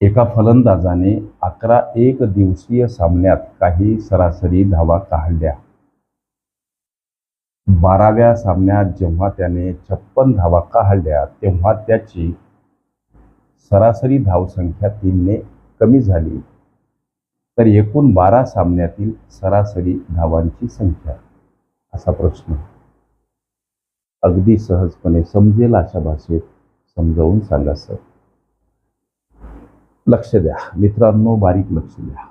एका फलंदाजाने अकरा एक दिवसीय सामन्यात काही सरासरी धावा काढल्या. बाराव्या सामन्यात जेव्हा त्याने छप्पन धावा काढल्या तेव्हा त्याची सरासरी धावसंख्या तीनने कमी झाली. तर एकूण बारा सामन्यातील सरासरी धावांची संख्या. असा प्रश्न. अगदी सहजपणे समजेल अशा भाषेत समजावून सांगा सर. लक्ष द्या. मित्रांनो बारीक लक्ष द्या.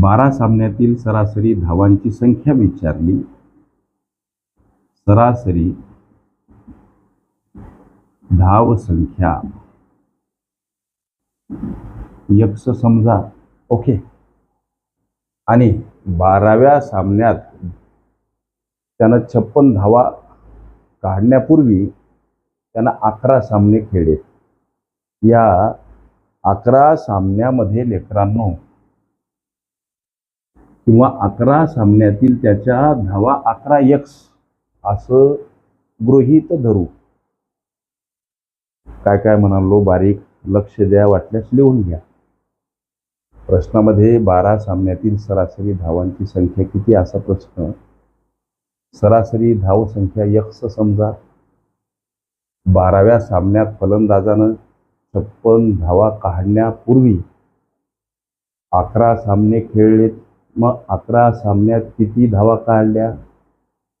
बारा सामन्यातील सरासरी धावांची संख्या विचारली. सरासरी धाव संख्या. यक्ष समजा. ओके. आणि बाराव्या सामन्यात त्यानं छप्पन धावा काढण्यापूर्वी त्यानं अकरा सामने खेळले. या अकरा सामन्यामध्ये लेकरांनो किंवा अकरा सामन्यातील त्याच्या धावा अकरा यक्स असं गृहीत धरू. काय काय म्हणालो बारीक लक्ष द्या वाटल्यास लिहून घ्या. प्रश्नामध्ये बारा सामन्यातील सरासरी धावांची संख्या किती? असा प्रश्न. सरासरी धाव संख्या यक्स समजा. बाराव्या सामन्यात फलंदाजानं छप्पन धावा काढण्यापूर्वी अकरा सामने खेळलेत. मग अकरा सामन्यात किती धावा काढल्या?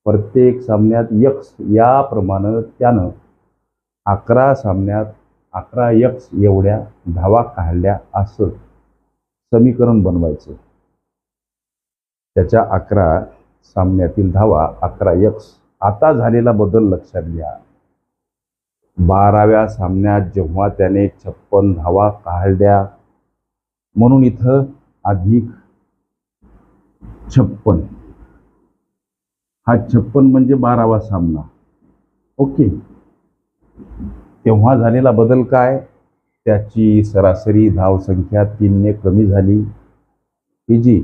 प्रत्येक सामन्यात यक्स याप्रमाणे त्यानं अकरा सामन्यात अकरा यक्स एवढ्या धावा काढल्या असं समीकरण बनवायचं. त्याच्या अकरा सामन्यातील धावा अकरा यक्स आता झालेला बदल लक्षात घ्या. बाराव्या सामन्यात जेव्हा त्याने छप्पन धावा काढल्या म्हणून इथं अधिक छप्पन. हा छप्पन म्हणजे बारावा सामना. ओके. तेव्हा झालेला बदल काय? त्याची सरासरी धावसंख्या तीनने कमी झाली. ही जी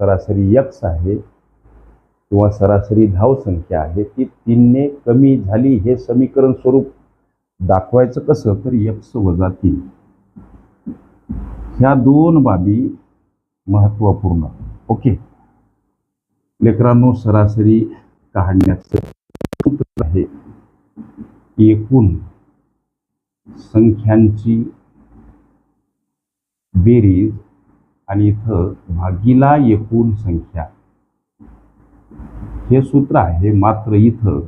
सरासरी यक्स आहे किंवा सरासरी धावसंख्या आहे ती तीनने कमी झाली हे समीकरण स्वरूप. दाखवायचं कसं तर यक्स वजा तीन. ह्या दोन बाबी महत्त्वपूर्ण. ओके? लेकरांनो सरासरी काढण्याचं सूत्र आहे एकूण संख्यांची बेरीज आणि इथं भागीला एकूण संख्या. हे सूत्र आहे मात्र इथं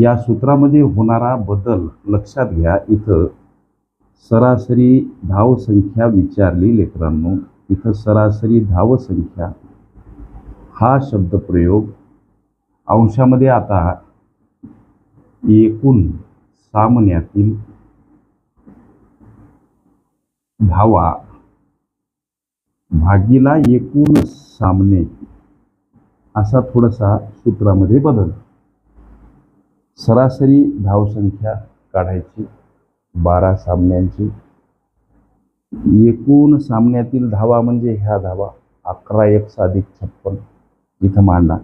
या सूत्रामध्ये होणारा बदल लक्षात घ्या. इथं सरासरी धावसंख्या विचारली लेकरांनो. इथं सरासरी धावसंख्या हा शब्दप्रयोग अंशामध्ये आता एकूण सामन्यातील धावा भागीला एकूण सामने असा थोडासा सूत्रामध्ये बदल. सरासरी धावसंख्या काढायची बारा सामन्यांची. एकूण सामन्यातील धावा म्हणजे ह्या धावा अकरा एक्स अधिक छप्पन इथं मांडा.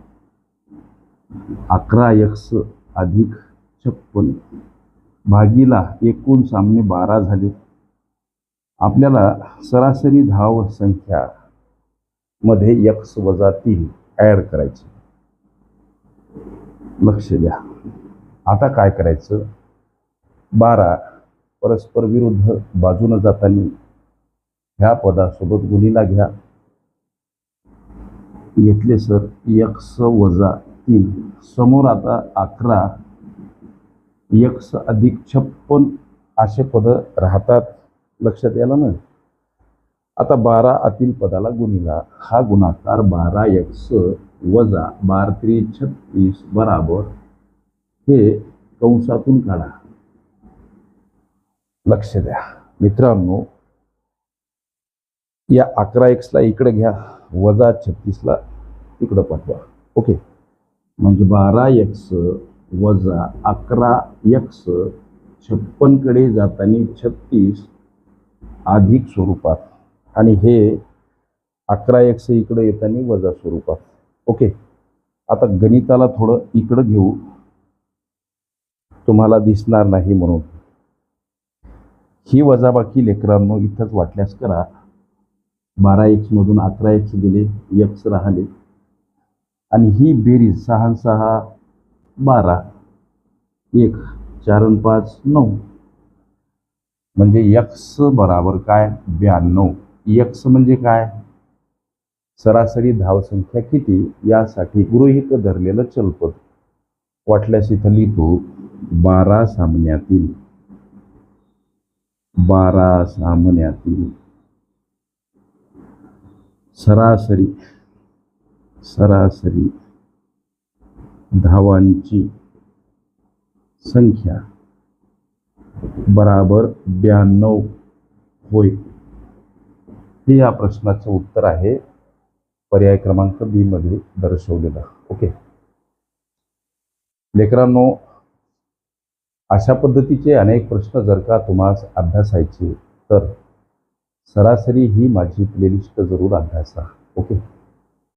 अकरा एक्स अधिक छप्पन भागीला एकूण सामने बारा झाले. आपल्याला सरासरी धाव संख्या मध्ये यक्स वजा तीन ॲड करायचे. लक्ष द्या. आता काय करायचं? बारा परस्पर विरुद्ध बाजूनं जाताना ह्या पदासोबत गुणीला घ्या. घेतले सर. यक्स वजा तीन. समोर आता अकरा. यक्स अधिक छप्पन असे पद राहतात. लक्षात यायला ना? आता बारा आतील पदाला गुणीला हा गुणाकार बारा यक्स वजा बार त्रि छत्तीस बराबर हे कंसातून काढा. लक्ष द्या. मित्रांनो या अकरा एक्सला इकडे घ्या वजा छत्तीसला इकडं पाठवा. ओके? म्हणजे बारा एक्स वजा अकरा एक्स छप्पनकडे जाताना छत्तीस अधिक स्वरूपात. आणि हे अकरा एक्स इकडे येताना वजा स्वरूपात. ओके? आता गणिताला थोडं इकडं घेऊ. तुम्हाला दिसणार नाही म्हणून. ही वजाबाकी लेकरांनो इथंच वाटल्यास करा. बारा एक्समधून अकरा एक्स गेले एक्स राहिले. आणि ही बेरीज सहा सहा बारा. एक चार पाच नऊ. म्हणजे यक्स बराबर काय? ब्याण्णव. यक्स म्हणजे काय? सरासरी धावसंख्या किती? यासाठी गृहित धरलेलं चलपद. वाटल्यास इथं लिहितो बारा सामन्यातील बारा सामन्यातील सरासरी सरासरी धावांची संख्या बराबर ब्याण्णव होय. हे या प्रश्नाचं उत्तर आहे. पर्याय क्रमांक बी मध्ये दर्शवलेलं. ओके. लेकरांनो अशा पद्धतीचे अनेक प्रश्न जर का तुम्हाला अभ्यासायचे तर सरासरी ही माझी प्लेलिस्ट जरूर अभ्यासा ओके?